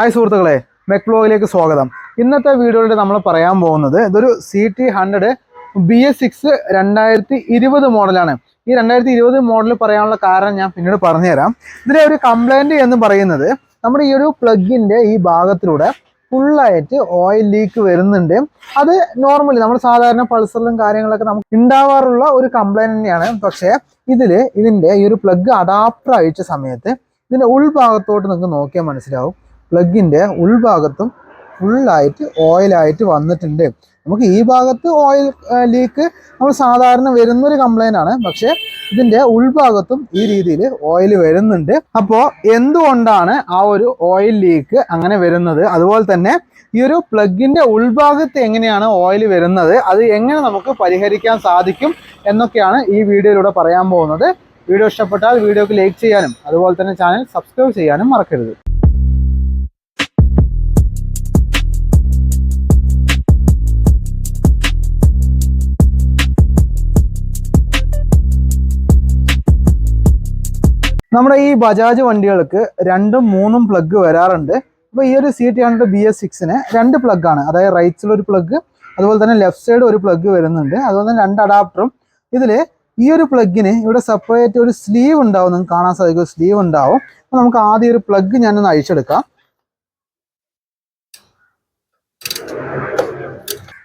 Hi സുഹൃത്തുക്കളെ. മെക് ബ്ലോഗിലേക്ക് സ്വാഗതം. ഇന്നത്തെ വീഡിയോയിൽ നമ്മൾ പറയാൻ പോകുന്നത് ഇതൊരു C T hundred B S six രണ്ടായിരത്തി ഇരുപത് മോഡലാണ്. ഈ രണ്ടായിരത്തി ഇരുപത് മോഡൽ പറയാനുള്ള കാരണം ഞാൻ പിന്നീട് പറഞ്ഞുതരാം. ഇതിലെ ഒരു കംപ്ലൈന്റ് എന്ന് പറയുന്നത് നമ്മുടെ ഈ ഒരു പ്ലഗിന്റെ ഈ ഭാഗത്തിലൂടെ ഫുള്ളായിട്ട് ഓയിൽ ലീക്ക് വരുന്നുണ്ട്. അത് നോർമലി നമ്മൾ സാധാരണ പൾസറിലും കാര്യങ്ങളൊക്കെ നമുക്ക് ഉണ്ടാവാറുള്ള ഒരു കംപ്ലൈന്റ് തന്നെയാണ്. പക്ഷേ ഇതിൽ ഇതിന്റെ ഈ ഒരു പ്ലഗ് അഡാപ്റ്റർ അയച്ച സമയത്ത് ഇതിന്റെ ഉൾഭാഗത്തോട്ട് നിങ്ങൾക്ക് നോക്കിയാൽ മനസ്സിലാവും. പ്ലഗിന്റെ ഉൾഭാഗത്തും ഫുള്ളായിട്ട് ഓയിലായിട്ട് വന്നിട്ടുണ്ട്. നമുക്ക് ഈ ഭാഗത്ത് ഓയിൽ ലീക്ക് നമ്മൾ സാധാരണ വരുന്നൊരു കംപ്ലൈന്റ് ആണ്. പക്ഷേ ഇതിന്റെ ഉൾഭാഗത്തും ഈ രീതിയിൽ ഓയിൽ വരുന്നുണ്ട്. അപ്പോൾ എന്തുകൊണ്ടാണ് ആ ഒരു ഓയിൽ ലീക്ക് അങ്ങനെ വരുന്നത്? അതുപോലെ തന്നെ ഈ ഒരു പ്ലഗിന്റെ ഉൾഭാഗത്ത് എങ്ങനെയാണ് ഓയിൽ വരുന്നത്? അത് എങ്ങനെ നമുക്ക് പരിഹരിക്കാൻ സാധിക്കും എന്നൊക്കെയാണ് ഈ വീഡിയോയിലൂടെ പറയാൻ പോകുന്നത്. വീഡിയോ ഇഷ്ടപ്പെട്ടാൽ വീഡിയോക്ക് ലൈക്ക് ചെയ്യാനും അതുപോലെ തന്നെ ചാനൽ സബ്സ്ക്രൈബ് ചെയ്യാനും മറക്കരുത്. നമ്മുടെ ഈ ബജാജ് വണ്ടികൾക്ക് രണ്ടും മൂന്നും പ്ലഗ് വരാറുണ്ട്. അപ്പോൾ ഈ ഒരു C T hundred B S സിക്സിന് രണ്ട് പ്ലഗ് ആണ്. അതായത് റൈറ്റ്സിൽ ഒരു പ്ലഗ് അതുപോലെ തന്നെ ലെഫ്റ്റ് സൈഡ് ഒരു പ്ലഗ് വരുന്നുണ്ട്. അതുപോലെ തന്നെ രണ്ട് അഡാപ്റ്ററും ഇതിൽ ഈ ഒരു പ്ലഗിന് ഇവിടെ സെപ്പറേറ്റ് ഒരു സ്ലീവ് ഉണ്ടാവും. നിങ്ങൾക്ക് കാണാൻ സാധിക്കും. സ്ലീവ് ഉണ്ടാവും. അപ്പോൾ നമുക്ക് ആദ്യം ഒരു പ്ലഗ് ഞാനൊന്ന് അഴിച്ചെടുക്കാം.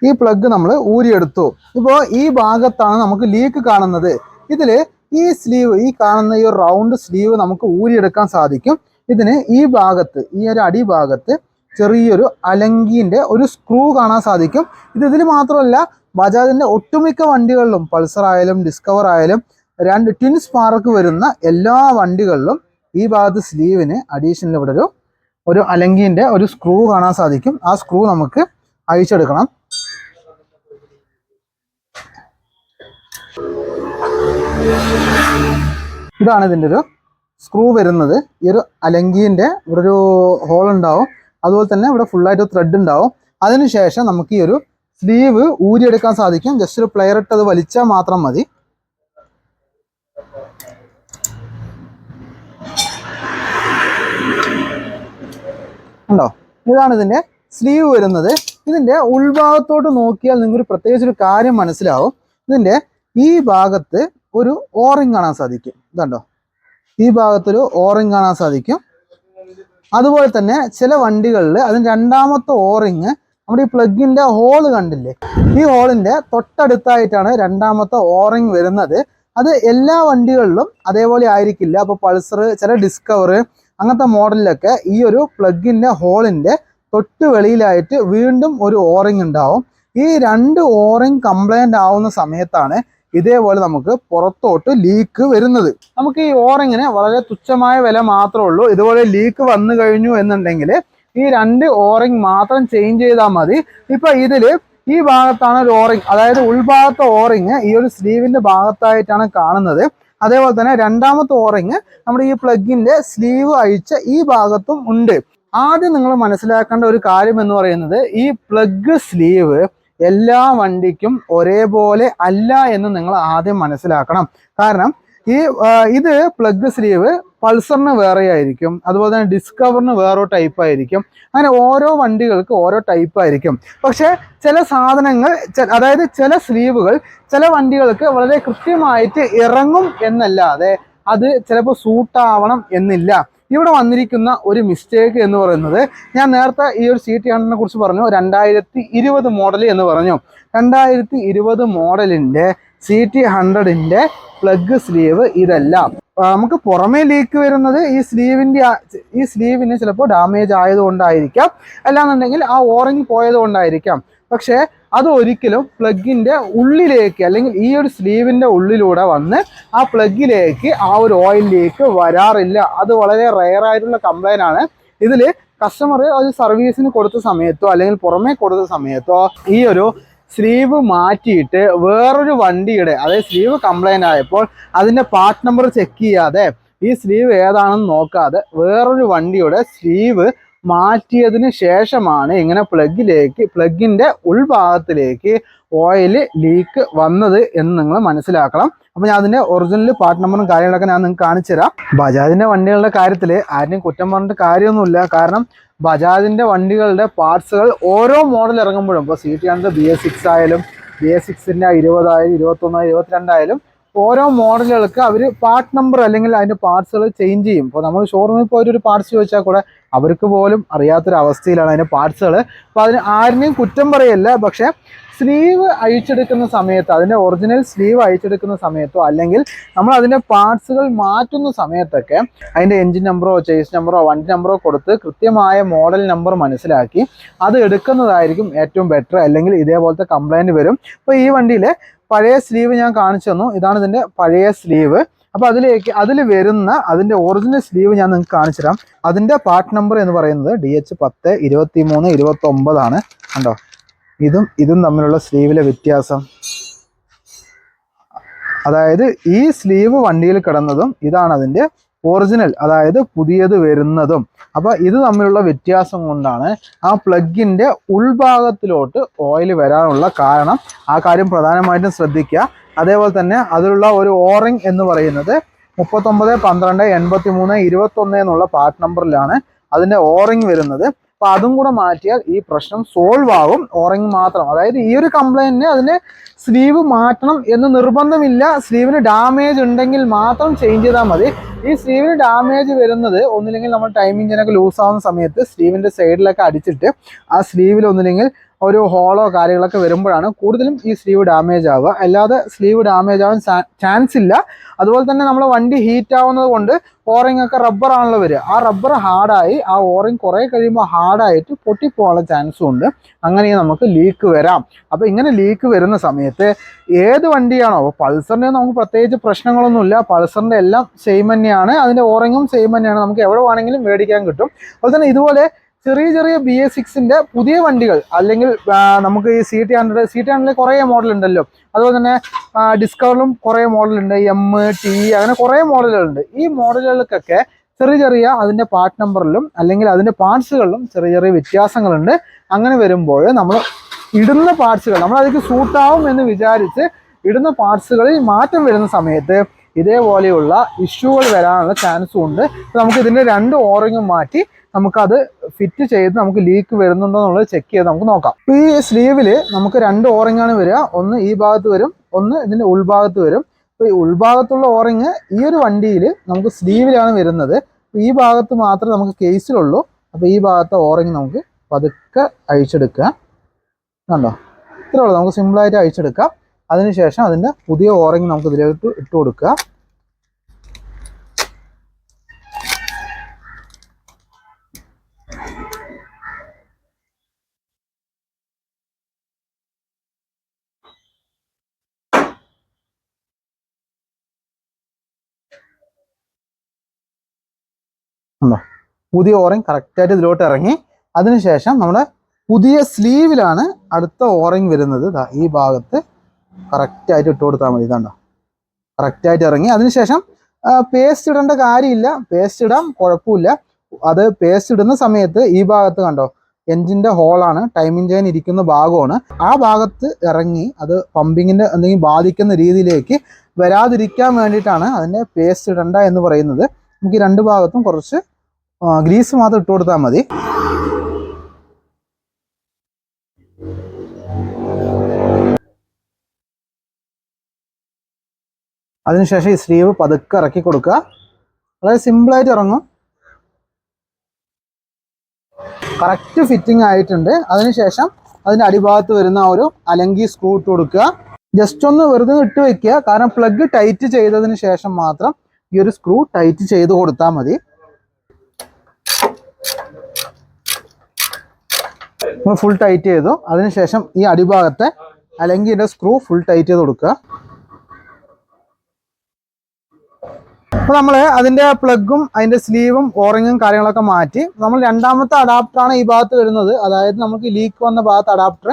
ഈ പ്ലഗ് നമ്മൾ ഊരിയെടുത്തു. ഇപ്പോ ഈ ഭാഗത്താണ് നമുക്ക് ലീക്ക് കാണുന്നത്. ഇതിൽ ഈ സ്ലീവ് ഈ കാണുന്ന ഈ റൗണ്ട് സ്ലീവ് നമുക്ക് ഊരിയെടുക്കാൻ സാധിക്കും. ഇതിന് ഈ ഭാഗത്ത് ഈ ഒരു അടിഭാഗത്ത് ചെറിയൊരു അലങ്കീന്റെ ഒരു സ്ക്രൂ കാണാൻ സാധിക്കും. ഇത് ഇതിൽ മാത്രമല്ല ബജാജിന്റെ ഒട്ടുമിക്ക വണ്ടികളിലും പൾസർ ആയാലും ഡിസ്കവർ ആയാലും രണ്ട് ട്വിൻ സ്പാർക്ക് വരുന്ന എല്ലാ വണ്ടികളിലും ഈ ഭാഗത്ത് സ്ലീവിന് അഡീഷണൽ ഇവിടെ ഒരു ഒരു അലങ്കീന്റെ ഒരു സ്ക്രൂ കാണാൻ സാധിക്കും. ആ സ്ക്രൂ നമുക്ക് അഴിച്ചെടുക്കണം. ഇതാണ് ഇതിന്റെ ഒരു സ്ക്രൂ വരുന്നത്. ഈ ഒരു അലങ്കീന്റെ ഇവിടെ ഒരു ഹോൾ ഉണ്ടാവും. അതുപോലെ തന്നെ ഇവിടെ ഫുള്ളായിട്ട് ത്രെഡ് ഉണ്ടാവും. അതിനുശേഷം നമുക്ക് ഈ ഒരു സ്ലീവ് ഊരിയെടുക്കാൻ സാധിക്കും. ജസ്റ്റ് ഒരു പ്ലെയർ ഇട്ട് അത് വലിച്ചാൽ മാത്രം മതി. ഉണ്ടോ? ഇതാണ് ഇതിന്റെ സ്ലീവ് വരുന്നത്. ഇതിന്റെ ഉൾഭാഗത്തോട്ട് നോക്കിയാൽ നിങ്ങൾക്ക് പ്രത്യേകിച്ച് ഒരു കാര്യം മനസ്സിലാവും. ഇതിന്റെ ഈ ഭാഗത്ത് ഒരു ഓറിങ് കാണാൻ സാധിക്കും. ഇതുണ്ടോ? ഈ ഭാഗത്തൊരു ഓറിങ് കാണാൻ സാധിക്കും. അതുപോലെ തന്നെ ചില വണ്ടികളിൽ അതിന് രണ്ടാമത്തെ ഓറിങ് നമ്മുടെ ഈ പ്ലഗിന്റെ ഹോൾ കണ്ടില്ലേ? ഈ ഹോളിന്റെ തൊട്ടടുത്തായിട്ടാണ് രണ്ടാമത്തെ ഓറിങ് വരുന്നത്. അത് എല്ലാ വണ്ടികളിലും അതേപോലെ ആയിരിക്കില്ല. അപ്പോൾ പൾസർ ചില ഡിസ്കവർ അങ്ങനത്തെ മോഡലിലൊക്കെ ഈ ഒരു പ്ലഗിന്റെ ഹോളിന്റെ തൊട്ട് വെളിയിലായിട്ട് വീണ്ടും ഒരു ഓറിങ് ഉണ്ടാവും. ഈ രണ്ട് ഓറിങ് കംപ്ലൈന്റ് ആവുന്ന സമയത്താണ് ഇതേപോലെ നമുക്ക് പുറത്തോട്ട് ലീക്ക് വരുന്നത്. നമുക്ക് ഈ ഓറിങ്ങിന് വളരെ തുച്ഛമായ വില മാത്രമേ ഉള്ളൂ. ഇതുപോലെ ലീക്ക് വന്നു കഴിഞ്ഞു എന്നുണ്ടെങ്കിൽ ഈ രണ്ട് ഓറിങ് മാത്രം ചേഞ്ച് ചെയ്താൽ മതി. ഇപ്പൊ ഇതിൽ ഈ ഭാഗത്താണ് ഒരു ഓറിങ്. അതായത് ഉൾഭാഗത്തെ ഓറിങ് ഈ ഒരു സ്ലീവിന്റെ ഭാഗത്തായിട്ടാണ് കാണുന്നത്. അതേപോലെ തന്നെ രണ്ടാമത്തെ ഓറിങ് നമ്മുടെ ഈ പ്ലഗിന്റെ സ്ലീവ് അഴിച്ച ഈ ഭാഗത്തും ഉണ്ട്. ആദ്യം നിങ്ങൾ മനസ്സിലാക്കേണ്ട ഒരു കാര്യം എന്ന് പറയുന്നത് ഈ പ്ലഗ് സ്ലീവ് എല്ലാ വണ്ടിക്കും ഒരേപോലെ അല്ല എന്ന് നിങ്ങൾ ആദ്യം മനസ്സിലാക്കണം. കാരണം ഈ ഇത് പ്ലഗ് സ്ലീവ് പൾസറിന് വേറെ ആയിരിക്കും. അതുപോലെ തന്നെ ഡിസ്കവറിന് വേറെ ടൈപ്പ് ആയിരിക്കും. അങ്ങനെ ഓരോ വണ്ടികൾക്ക് ഓരോ ടൈപ്പ് ആയിരിക്കും. പക്ഷേ ചില സാധനങ്ങൾ അതായത് ചില സ്ലീവുകൾ ചില വണ്ടികൾക്ക് വളരെ കൃത്യമായിട്ട് ഇറങ്ങും എന്നല്ലാതെ അത് ചിലപ്പോൾ സൂട്ടാവണം എന്നില്ല. ഇവിടെ വന്നിരിക്കുന്ന ഒരു മിസ്റ്റേക്ക് എന്ന് പറയുന്നത് ഞാൻ നേരത്തെ ഈ ഒരു സി ടി ഹൺഡ്രഡിനെ കുറിച്ച് പറഞ്ഞു. രണ്ടായിരത്തി ഇരുപത് മോഡൽ എന്ന് പറഞ്ഞു. രണ്ടായിരത്തി ഇരുപത് മോഡലിന്റെ സി ടി ഹൺഡ്രഡിന്റെ പ്ലഗ് സ്ലീവ് ഇതല്ല. നമുക്ക് പുറമേ ലീക്ക് വരുന്നത് ഈ സ്ലീവിന്റെ ഈ സ്ലീവിന് ചിലപ്പോൾ ഡാമേജ് ആയതുകൊണ്ടായിരിക്കാം. അല്ലാന്നുണ്ടെങ്കിൽ ആ ഓറഞ്ച് പോയത് കൊണ്ടായിരിക്കാം പക്ഷേ അത് ഒരിക്കലും പ്ലഗിന്റെ ഉള്ളിലേക്ക് അല്ലെങ്കിൽ ഈ ഒരു സ്ലീവിന്റെ ഉള്ളിലൂടെ വന്ന് ആ പ്ലഗിലേക്ക് ആ ഒരു ഓയിലിലേക്ക് വരാറില്ല. അത് വളരെ റെയർ ആയിട്ടുള്ള കംപ്ലൈന്റ് ആണ്. ഇതിൽ കസ്റ്റമർ അത് സർവീസിന് കൊടുത്ത സമയത്തോ അല്ലെങ്കിൽ പുറമേ കൊടുത്ത സമയത്തോ ഈ ഒരു സ്ലീവ് മാറ്റിയിട്ട് വേറൊരു വണ്ടിയുടെ അതായത് സ്ലീവ് കംപ്ലൈന്റ് ആയപ്പോൾ അതിന്റെ പാർട്ട് നമ്പർ ചെക്ക് ചെയ്യാതെ ഈ സ്ലീവ് ഏതാണെന്ന് നോക്കാതെ വേറൊരു വണ്ടിയുടെ സ്ലീവ് മാറ്റിയതിന് ശേഷമാണ് ഇങ്ങനെ പ്ലഗിലേക്ക് പ്ലഗിന്റെ ഉൾഭാഗത്തിലേക്ക് ഓയിൽ ലീക്ക് വന്നത് എന്ന് നിങ്ങൾ മനസ്സിലാക്കണം. അപ്പോൾ ഞാൻ അതിന്റെ ഒറിജിനൽ പാർട്ട് നമ്പറും കാര്യങ്ങളൊക്കെ ഞാൻ നിങ്ങൾക്ക് കാണിച്ചു തരാം. ബജാജിന്റെ വണ്ടികളുടെ കാര്യത്തിൽ ആരെയും കുറ്റം പറഞ്ഞിട്ട് കാര്യമൊന്നുമില്ല. കാരണം ബജാജിന്റെ വണ്ടികളുടെ പാർട്സുകൾ ഓരോ മോഡൽ ഇറങ്ങുമ്പോഴും ഇപ്പോൾ C T hundred B S six ആയാലും ബി എസ് സിക്സിന്റെ ഇരുപതായാലും ഇരുപത്തൊന്നായാലും ഇരുപത്തിരണ്ടായാലും ഓരോ മോഡലുകൾക്ക് അവർ പാർട്ട് നമ്പർ അല്ലെങ്കിൽ അതിന്റെ പാർട്സുകൾ ചേഞ്ച് ചെയ്യും. ഇപ്പോൾ നമ്മൾ ഷോറൂമിൽ പോയിട്ട് ഒരു പാർട്സ് ചോദിച്ചാൽ കൂടെ അവർക്ക് പോലും അറിയാത്തൊരവസ്ഥയിലാണ് അതിന്റെ പാർട്സുകൾ അപ്പോൾ അതിന് ആരിനെയും കുറ്റം പറയല്ല. പക്ഷേ സ്ലീവ് അഴിച്ചെടുക്കുന്ന സമയത്ത് അതിന്റെ ഒറിജിനൽ സ്ലീവ് അഴിച്ചെടുക്കുന്ന സമയത്തോ അല്ലെങ്കിൽ നമ്മൾ അതിന്റെ പാർട്സുകൾ മാറ്റുന്ന സമയത്തൊക്കെ അതിന്റെ എൻജിൻ നമ്പറോ ചേസ് നമ്പറോ വണ്ടി നമ്പറോ കൊടുത്ത് കൃത്യമായ മോഡൽ നമ്പർ മനസ്സിലാക്കി അത് എടുക്കുന്നതായിരിക്കും ഏറ്റവും ബെറ്റർ അല്ലെങ്കിൽ ഇതേപോലത്തെ കംപ്ലൈന്റ് വരും. അപ്പോൾ ഈ വണ്ടിയിൽ പഴയ സ്ലീവ് ഞാൻ കാണിച്ചു തന്നു. ഇതാണ് ഇതിന്റെ പഴയ സ്ലീവ് അപ്പോൾ അതിലേക്ക് അതിൽ വരുന്ന അതിന്റെ ഒറിജിനൽ സ്ലീവ് ഞാൻ നിങ്ങൾക്ക് കാണിച്ചു തരാം. അതിന്റെ പാർട്ട് നമ്പർ എന്ന് പറയുന്നത് ഡി എച്ച് പത്ത് ഇരുപത്തി മൂന്ന് ഇരുപത്തി ഒമ്പതാണ് കണ്ടോ? ഇതും ഇതും തമ്മിലുള്ള സ്ലീവിലെ വ്യത്യാസം. അതായത് ഈ സ്ലീവ് വണ്ടിയിൽ കിടന്നതും ഇതാണ് അതിന്റെ ഒറിജിനൽ അതായത് പുതിയത് വരുന്നതും. അപ്പോൾ ഇത് തമ്മിലുള്ള വ്യത്യാസം കൊണ്ടാണ് ആ പ്ലഗിന്റെ ഉൾഭാഗത്തിലോട്ട് ഓയിൽ വരാനുള്ള കാരണം. ആ കാര്യം പ്രധാനമായിട്ടും ശ്രദ്ധിക്കുക. അതേപോലെ തന്നെ അതിലുള്ള ഒരു ഓറിംഗ് എന്ന് പറയുന്നത് മുപ്പത്തൊമ്പത് പന്ത്രണ്ട് എൺപത്തി മൂന്ന് ഇരുപത്തൊന്ന് എന്നുള്ള പാർട്ട് നമ്പറിലാണ് അതിന്റെ ഓറിംഗ് വരുന്നത്. അപ്പൊ അതും കൂടെ മാറ്റിയാൽ ഈ പ്രശ്നം സോൾവ് ആകും ഓറിംഗ് മാത്രം. അതായത് ഈ ഒരു കംപ്ലൈന്റിന് അതിന് സ്ലീവ് മാറ്റണം എന്ന് നിർബന്ധമില്ല. സ്ലീവിന് ഡാമേജ് ഉണ്ടെങ്കിൽ മാത്രം ചേഞ്ച് ചെയ്താൽ മതി. ഈ സ്ലീവിന് ഡാമേജ് വരുന്നത് ഒന്നില്ലെങ്കിൽ നമ്മൾ ടൈമിംഗ് ചെയിനൊക്കെ ലൂസ് ആവുന്ന സമയത്ത് സ്ലീവിന്റെ സൈഡിലൊക്കെ അടിച്ചിട്ട് ആ സ്ലീവിൽ ഒന്നില്ലെങ്കിൽ ഒരു ഹോളോ കാര്യങ്ങളൊക്കെ വരുമ്പോഴാണ് കൂടുതലും ഈ സ്ലീവ് ഡാമേജ് ആവുക. അല്ലാതെ സ്ലീവ് ഡാമേജ് ആവാൻ ചാൻസ് ഇല്ല. അതുപോലെ തന്നെ നമ്മൾ വണ്ടി ഹീറ്റ് ആവുന്നത് കൊണ്ട് ഓറിംഗ് ഒക്കെ റബ്ബർ ആണല്ലോ വരിക. ആ റബ്ബർ ഹാർഡായി ആ ഓറിംഗ് കുറേ കഴിയുമ്പോൾ ഹാർഡായിട്ട് പൊട്ടിപ്പോകാനുള്ള ചാൻസും ഉണ്ട്. അങ്ങനെ നമുക്ക് ലീക്ക് വരാം. അപ്പോൾ ഇങ്ങനെ ലീക്ക് വരുന്ന സമയത്ത് ഏത് വണ്ടിയാണോ പൾസറിന്റെ നമുക്ക് പ്രത്യേകിച്ച് പ്രശ്നങ്ങളൊന്നുമില്ല. പൾസറിന്റെ എല്ലാം സെയിം തന്നെയാണ്. അതിന്റെ ഓറിങ്ങും സെയിം തന്നെയാണ്. നമുക്ക് എവിടെ വേണമെങ്കിലും മേടിക്കാൻ കിട്ടും. അതുപോലെ തന്നെ ഇതുപോലെ ചെറിയ ചെറിയ ബി എ സിക്സിന്റെ പുതിയ വണ്ടികൾ അല്ലെങ്കിൽ നമുക്ക് ഈ C T hundred C T ഹൺഡ്രഡിൽ കുറേ മോഡൽ ഉണ്ടല്ലോ. അതുപോലെ തന്നെ ഡിസ്കവറിലും കുറേ മോഡൽ ഉണ്ട്. എം ടി അങ്ങനെ കുറേ മോഡലുകളുണ്ട് ഈ മോഡലുകൾക്കൊക്കെ ചെറിയ ചെറിയ അതിന്റെ പാർട്ട് നമ്പറിലും അല്ലെങ്കിൽ അതിന്റെ പാർട്സുകളിലും ചെറിയ ചെറിയ വ്യത്യാസങ്ങളുണ്ട്. അങ്ങനെ വരുമ്പോൾ നമ്മൾ ഇടുന്ന പാർട്സുകൾ നമ്മൾ അതിലേക്ക് സൂട്ടാവും എന്ന് വിചാരിച്ച് ഇടുന്ന പാർട്സുകളിൽ മാറ്റം വരുന്ന സമയത്ത് ഇതേപോലെയുള്ള ഇഷ്യൂകൾ വരാനുള്ള ചാൻസും ഉണ്ട്. നമുക്ക് ഇതിന്റെ രണ്ട് ഓറിങ്ങും മാറ്റി നമുക്കത് ഫിറ്റ് ചെയ്ത് നമുക്ക് ലീക്ക് വരുന്നുണ്ടോ എന്നുള്ളത് ചെക്ക് ചെയ്ത് നമുക്ക് നോക്കാം. ഇപ്പൊ ഈ സ്ലീവിൽ നമുക്ക് രണ്ട് ഓറിംഗ് ആണ് വരിക. ഒന്ന് ഈ ഭാഗത്ത് വരും ഒന്ന് ഇതിന്റെ ഉൾഭാഗത്ത് വരും. അപ്പോൾ ഈ ഉൾഭാഗത്തുള്ള ഓറിങ് ഈ ഒരു വണ്ടിയിൽ നമുക്ക് സ്ലീവിലാണ് വരുന്നത്. ഈ ഭാഗത്ത് മാത്രമേ നമുക്ക് കേസിലുള്ളൂ അപ്പോൾ ഈ ഭാഗത്തെ ഓറിങ് നമുക്ക് പതുക്കെ അഴിച്ചെടുക്കുക കണ്ടോ? ഇത്രയുള്ളൂ നമുക്ക് സിമ്പിളായിട്ട് അഴിച്ചെടുക്കാം. അതിനുശേഷം അതിന്റെ പുതിയ ഓറിങ് നമുക്ക് ഇതിലേക്ക് ഇട്ട് കൊടുക്കുക പുതിയ ഓറിങ് കറക്റ്റായിട്ട് ഇതിലോട്ട് ഇറങ്ങി. അതിനുശേഷം നമ്മുടെ പുതിയ സ്ലീവിലാണ് അടുത്ത ഓറിങ് വരുന്നത്. ഈ ഭാഗത്ത് കറക്റ്റായിട്ട് ഇട്ട് കൊടുത്താൽ മതി. ഇതാണ്ടോ? കറക്റ്റായിട്ട് ഇറങ്ങി. അതിനുശേഷം പേസ്റ്റ് ഇടേണ്ട കാര്യമില്ല. പേസ്റ്റ് ഇടാം കുഴപ്പമില്ല. അത് പേസ്റ്റ് ഇടുന്ന സമയത്ത് ഈ ഭാഗത്ത് കണ്ടോ? എൻജിന്റെ ഹോളാണ് ടൈമിംഗ് ചെയിൻ ഇരിക്കുന്ന ഭാഗമാണ്. ആ ഭാഗത്ത് ഇറങ്ങി അത് പമ്പിങ്ങിന്റെ എന്തെങ്കിലും ബാധിക്കുന്ന രീതിയിലേക്ക് വരാതിരിക്കാൻ വേണ്ടിയിട്ടാണ് അതിന്റെ പേസ്റ്റ് ഇടണ്ട എന്ന് പറയുന്നത്. നമുക്ക് രണ്ട് ഭാഗത്തും കുറച്ച് ഗ്രീസ് മാത്രം ഇട്ട് കൊടുത്താൽ മതി. അതിനുശേഷം ഈ സ്ലീവ് പതുക്കെ ഇറക്കി കൊടുക്കുക. വളരെ സിമ്പിളായിട്ട് ഇറങ്ങും. കറക്റ്റ് ഫിറ്റിംഗ് ആയിട്ടുണ്ട്. അതിനുശേഷം അതിന്റെ അടിഭാഗത്ത് വരുന്ന ഒരു അലങ്കി സ്ക്രൂ ഇട്ട് കൊടുക്കുക. ജസ്റ്റ് ഒന്ന് വെറുതെ ഇട്ട് വെക്കുക. കാരണം പ്ലഗ് ടൈറ്റ് ചെയ്തതിന് ശേഷം മാത്രം ഈ ഒരു സ്ക്രൂ ടൈറ്റ് ചെയ്ത് കൊടുത്താൽ മതി. നമ്മൾ ഫുൾ ടൈറ്റ് ചെയ്തു. അതിനുശേഷം ഈ അടിഭാഗത്തെ അലങ്കിയുടെ സ്ക്രൂ ഫുൾ ടൈറ്റ് ചെയ്ത് കൊടുക്കുക. അപ്പൊ നമ്മൾ അതിന്റെ പ്ലഗും അതിന്റെ സ്ലീവും ഓറിങ്ങും കാര്യങ്ങളൊക്കെ മാറ്റി നമ്മൾ രണ്ടാമത്തെ അഡാപ്റ്ററാണ് ഈ ഭാഗത്ത് വരുന്നത്. അതായത് നമുക്ക് ലീക്ക് വന്ന ഭാഗത്ത് അഡാപ്റ്റർ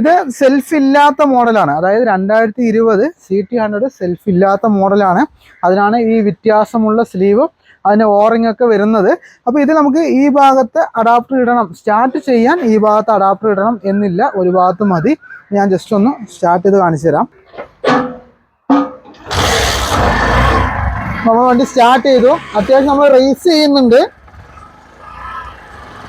ഇത് സെൽഫ് ഇല്ലാത്ത മോഡലാണ് അതായത് രണ്ടായിരത്തി ഇരുപത് സി ടി ഹൺഡ്രഡ് സെൽഫ് ഇല്ലാത്ത മോഡലാണ് അതിനാണ് ഈ വ്യത്യാസമുള്ള സ്ലീവ് അതിന്റെ ഓറിംഗ് ഒക്കെ വരുന്നത്. അപ്പോൾ ഇത് നമുക്ക് ഈ ഭാഗത്ത് അഡാപ്റ്റർ ഇടണം. സ്റ്റാർട്ട് ചെയ്യാൻ ഈ ഭാഗത്ത് അഡാപ്റ്റർ ഇടണം എന്നില്ല. ഒരു ഭാഗത്ത് മതി. ഞാൻ ജസ്റ്റ് ഒന്ന് സ്റ്റാർട്ട് ചെയ്ത് കാണിച്ചു തരാം. നമ്മൾ വണ്ടി സ്റ്റാർട്ട് ചെയ്തു. അത്യാവശ്യം നമ്മൾ റേസ് ചെയ്യുന്നുണ്ട്.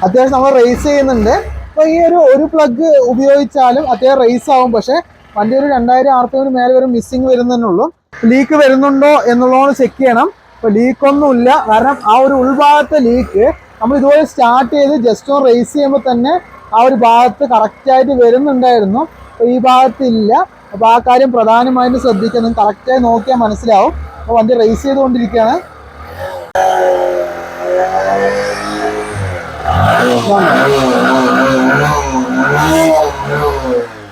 അത്യാവശ്യം നമ്മൾ റേസ് ചെയ്യുന്നുണ്ട്. അപ്പോൾ ഈ ഒരു ഒരു പ്ലഗ് ഉപയോഗിച്ചാലും അത്യാവശ്യം റേസ് ആവും. പക്ഷേ വണ്ടി ഒരു രണ്ടായിരം ആർ പി എമ്മിന് മേലെ വരും മിസ്സിങ് വരുന്നതിനുള്ളൂ ലീക്ക് വരുന്നുണ്ടോ എന്നുള്ളതാണ് ചെക്ക് ചെയ്യണം. ഇപ്പോൾ ലീക്കൊന്നുമില്ല കാരണം ആ ഒരു ഉൾഭാഗത്തെ ലീക്ക് നമ്മൾ ഇതുപോലെ സ്റ്റാർട്ട് ചെയ്ത് ജസ്റ്റ് ഒന്ന് റേസ് ചെയ്യുമ്പോൾ തന്നെ ആ ഒരു ഭാഗത്ത് കറക്റ്റായിട്ട് വരുന്നുണ്ടായിരുന്നു അപ്പോൾ ഈ ഭാഗത്ത് ഇല്ല അപ്പോൾ ആ കാര്യം പ്രധാനമായിട്ടും ശ്രദ്ധിക്കണം കറക്റ്റായി നോക്കിയാൽ മനസ്സിലാവും അപ്പോൾ വണ്ടി റേസ് ചെയ്തുകൊണ്ടിരിക്കുകയാണ്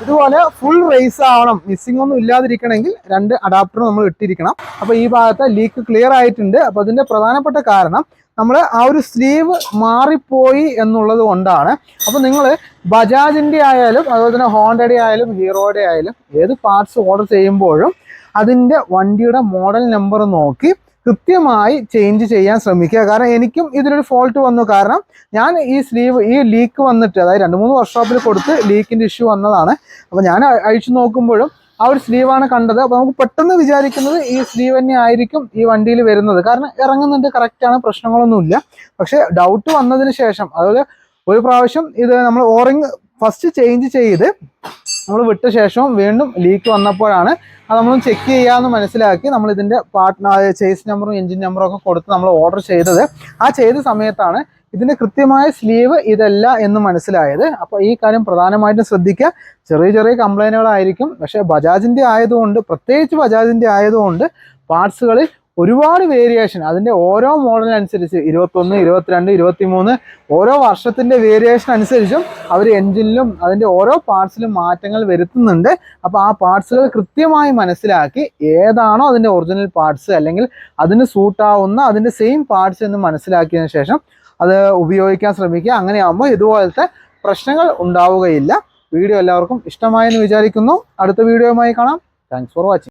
ഇതുപോലെ ഫുൾ റേസ് ആവണം. മിസ്സിംഗ് ഒന്നും ഇല്ലാതിരിക്കണമെങ്കിൽ രണ്ട് അഡാപ്റ്റർ നമ്മൾ ഇട്ടിരിക്കണം. അപ്പോൾ ഈ ഭാഗത്തെ ലീക്ക് ക്ലിയർ ആയിട്ടുണ്ട്. അപ്പോൾ അതിന്റെ പ്രധാനപ്പെട്ട കാരണം നമ്മൾ ആ ഒരു സ്ലീവ് മാറിപ്പോയി എന്നുള്ളത് കൊണ്ടാണ്. അപ്പോൾ നിങ്ങൾ ബജാജിന്റെ ആയാലും അതുപോലെ തന്നെ ഹോണ്ടയുടെ ആയാലും ഹീറോയുടെ ആയാലും ഏത് പാർട്സ് ഓർഡർ ചെയ്യുമ്പോഴും അതിന്റെ വണ്ടിയുടെ മോഡൽ നമ്പർ നോക്കി കൃത്യമായി ചേഞ്ച് ചെയ്യാൻ ശ്രമിക്കുക. കാരണം എനിക്കും ഇതിലൊരു ഫോൾട്ട് വന്നു. കാരണം ഞാൻ ഈ സ്ലീവ് ഈ ലീക്ക് വന്നിട്ട് അതായത് രണ്ട് മൂന്ന് വർക്ക്ഷോപ്പിൽ കൊടുത്ത് ലീക്കിന്റെ ഇഷ്യൂ വന്നതാണ്. അപ്പോൾ ഞാൻ അഴിച്ചു നോക്കുമ്പോഴും ആ ഒരു സ്ലീവാണ് കണ്ടത്. അപ്പോൾ നമുക്ക് പെട്ടെന്ന് വിചാരിക്കുന്നത് ഈ സ്ലീവ് തന്നെ ആയിരിക്കും ഈ വണ്ടിയിൽ വരുന്നത്. കാരണം ഇറങ്ങുന്നുണ്ട് കറക്റ്റാണ് പ്രശ്നങ്ങളൊന്നുമില്ല. പക്ഷേ ഡൗട്ട് വന്നതിന് ശേഷം അതായത് ഒരു പ്രാവശ്യം ഇത് നമ്മൾ ഓറിങ് ഫസ്റ്റ് ചേഞ്ച് ചെയ്ത് നമ്മൾ വിട്ട ശേഷവും വീണ്ടും ലീക്ക് വന്നപ്പോഴാണ് അത് നമ്മൾ ചെക്ക് ചെയ്യാമെന്ന് മനസ്സിലാക്കി നമ്മൾ ഇതിന്റെ പാർട്ട് ചേസ് നമ്പറും എഞ്ചിൻ നമ്പറും ഒക്കെ കൊടുത്ത് നമ്മൾ ഓർഡർ ചെയ്തത്. ആ ചെയ്ത സമയത്താണ് ഇതിന്റെ കൃത്യമായ സ്ലീവ് ഇതല്ല എന്ന് മനസ്സിലായത്. അപ്പോൾ ഈ കാര്യം പ്രധാനമായിട്ടും ശ്രദ്ധിക്കുക. ചെറിയ ചെറിയ കംപ്ലൈന്റുകളായിരിക്കും പക്ഷേ ബജാജിന്റെ ആയതുകൊണ്ട് പ്രത്യേകിച്ച് ബജാജിന്റെ ആയതുകൊണ്ട് പാർട്സുകളിൽ ഒരുപാട് വേരിയേഷൻ അതിന്റെ ഓരോ മോഡലിനനുസരിച്ച് ഇരുപത്തൊന്ന് ഇരുപത്തിരണ്ട് ഇരുപത്തിമൂന്ന് ഓരോ വർഷത്തിന്റെ വേരിയേഷൻ അനുസരിച്ചും അവർ എഞ്ചിനിലും അതിന്റെ ഓരോ പാർട്സിലും മാറ്റങ്ങൾ വരുത്തുന്നുണ്ട്. അപ്പോൾ ആ പാർട്സുകൾ കൃത്യമായി മനസ്സിലാക്കി ഏതാണോ അതിന്റെ ഒറിജിനൽ പാർട്സ് അല്ലെങ്കിൽ അതിന് സൂട്ടാവുന്ന അതിന്റെ സെയിം പാർട്സ് എന്ന് മനസ്സിലാക്കിയതിനു ശേഷം അത് ഉപയോഗിക്കാൻ ശ്രമിക്കുക. അങ്ങനെയാകുമ്പോൾ ഇതുപോലത്തെ പ്രശ്നങ്ങൾ ഉണ്ടാവുകയില്ല. വീഡിയോ എല്ലാവർക്കും ഇഷ്ടമായെന്ന് വിചാരിക്കുന്നു. അടുത്ത വീഡിയോയുമായി കാണാം. Thanks for watching